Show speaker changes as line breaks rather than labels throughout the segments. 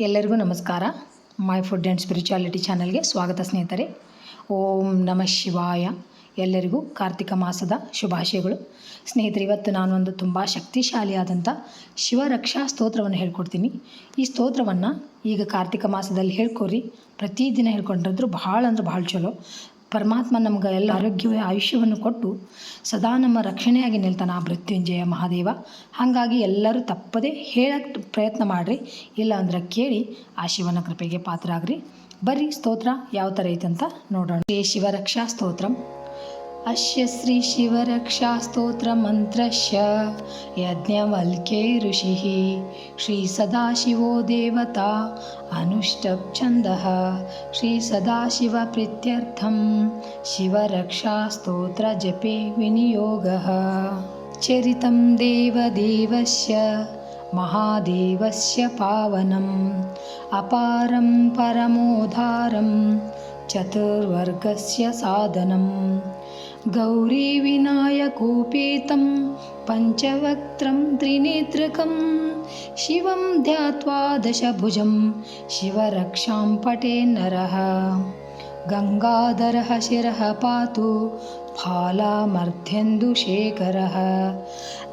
ಎಲ್ಲರಿಗೂ ನಮಸ್ಕಾರ. My food and spirituality ಚಾನಲ್ಗೆ ಸ್ವಾಗತ ಸ್ನೇಹಿತರೆ. ಓಂ ನಮಃ ಶಿವಾಯ. ಎಲ್ಲರಿಗೂ ಕಾರ್ತಿಕ ಮಾಸದ ಶುಭಾಶಯಗಳು. ಸ್ನೇಹಿತರೆ, ಇವತ್ತು ನಾನು ಒಂದು ತುಂಬ ಶಕ್ತಿಶಾಲಿಯಾದಂಥ ಶಿವರಕ್ಷಾ ಸ್ತೋತ್ರವನ್ನು ಹೇಳ್ಕೊಡ್ತೀನಿ. ಈ ಸ್ತೋತ್ರವನ್ನು ಈಗ ಕಾರ್ತಿಕ ಮಾಸದಲ್ಲಿ ಹೇಳ್ಕೊರಿ ಪ್ರತಿದಿನ ಹೇಳ್ಕೊಂಡ್ರಂದ್ರೂ ಭಾಳ ಅಂದ್ರೆ ಭಾಳ ಚಲೋ. ಪರಮಾತ್ಮ ನಮ್ಗೆ ಎಲ್ಲ ಆರೋಗ್ಯವೇ ಆಯುಷ್ಯವನ್ನು ಕೊಟ್ಟು ಸದಾ ನಮ್ಮ ರಕ್ಷಣೆಯಾಗಿ ನಿಲ್ತಾನೆ ಆ ಮೃತ್ಯುಂಜಯ ಮಹಾದೇವ. ಹಾಗಾಗಿ ಎಲ್ಲರೂ ತಪ್ಪದೇ ಹೇಳಕ್ಕೆ ಪ್ರಯತ್ನ ಮಾಡಿರಿ, ಇಲ್ಲ ಅಂದ್ರೆ ಕೇಳಿ ಆ ಶಿವನ ಕೃಪೆಗೆ ಪಾತ್ರ ಆಗ್ರಿ ಬರ್ರಿ ಸ್ತೋತ್ರ, ಯಾವ ಥರ ಐತಂತ ನೋಡೋಣ. ಶಿವರಕ್ಷಾ ಸ್ತೋತ್ರಂ. अस्य श्रीशिवरक्षास्तोत्रमन्त्रस्य यज्ञवल्क्ये ऋषिः श्रीसदाशिवो देवता अनुष्टप्छन्दः श्रीसदाशिवप्रीत्यर्थं शिवरक्षास्तोत्रजपे विनियोगः। चरितं देवदेवस्य महादेवस्य पावनम् अपारं परमोधारं चतुर्वर्गस्य साधनम् गौरीविनायकोपेतं पञ्चवक्त्रं त्रिनेत्रकं शिवं ध्यात्वा दशभुजं शिवरक्षां पटे नरः। गङ्गाधरः शिरः पातु फालामर्ध्यन्दुशेखरः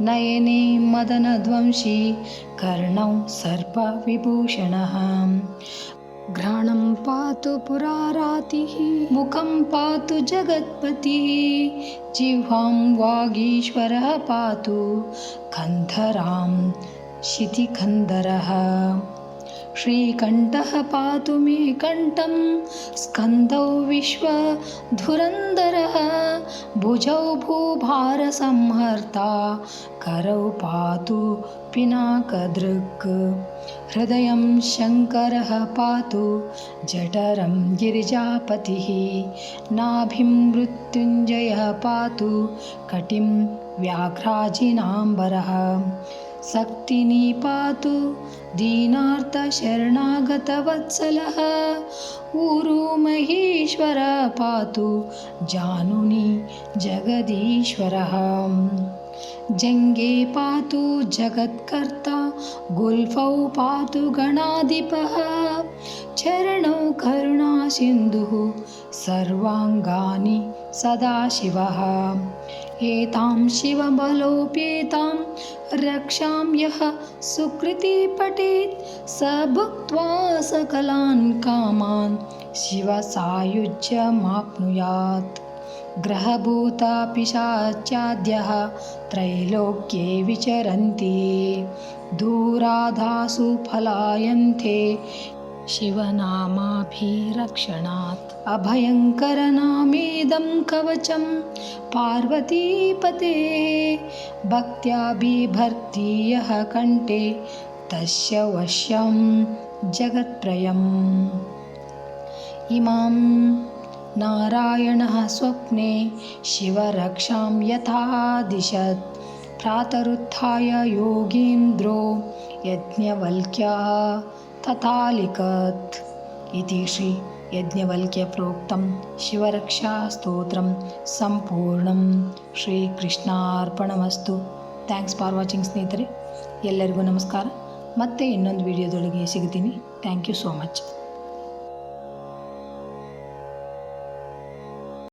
नयने मदनध्वंसी कर्णौ सर्पविभूषणः घ्राणं पातु पुरारातिः मुखं पातु जगत्पतिः जिह्वां वागीश्वरः पातु कन्धरां शितिकन्धरः श्रीकण्ठः पातु मे कण्ठं स्कन्दौ विश्वधुरन्धरः भुजौ भूभारसंहर्ता करौ पातु पिनाकदृक् हृदयं शङ्करः पातु जठरं गिरिजापतिः नाभिं मृत्युञ्जयः पातु कटिं व्याघ्राजिनाम्बरः। शक्तिनी पातु दीनार्तशरणागतवत्सलः ऊरु महेश्वर पातु जानुनि जगदीश्वरः जङ्गे पातु जगत्कर्ता गुल्फौ पातु गणाधिपः। चरणौ करुणासिन्धुः सर्वाङ्गानि सदाशिवः एतां शिवबलोपेतां रक्षां यः सुकृती पठेत् स भुक्त्वा सकलान् कामान् शिवसायुज्यमाप्नुयात् ग्रहभूतापिशाच्याद्यः त्रैलोक्ये विचरन्ति। दूराधासु फलायन्ते। शिवनामाभिरक्षणात्। अभयङ्करनामेदं कवचं पार्वतीपते। भक्त्या बिभर्ति यः कण्ठे तस्य वश्यं जगत्त्रयम् इमां नारायणः स्वप्ने शिवरक्षां यथादिशत् प्रातरुत्थाय योगीन्द्रो यज्ञवल्क्यः तथालिखत् इति श्री यज्ञवल्क्यप्रोक्तं शिवरक्षास्तोत्रं ಸಂಪೂರ್ಣಂ ಶ್ರೀಕೃಷ್ಣಾರ್ಪಣಮಸ್ತು ಥ್ಯಾಂಕ್ಸ್ ಫಾರ್ ವಾಚಿಂಗ್ ಸ್ನೇಹಿತರೆ ಎಲ್ಲರಿಗೂ ನಮಸ್ಕಾರ ಮತ್ತೆ ಇನ್ನೊಂದು ವಿಡಿಯೋದೊಳಗೆ ಸಿಗ್ತೀನಿ ಥ್ಯಾಂಕ್ ಯು ಸೋ ಮಚ್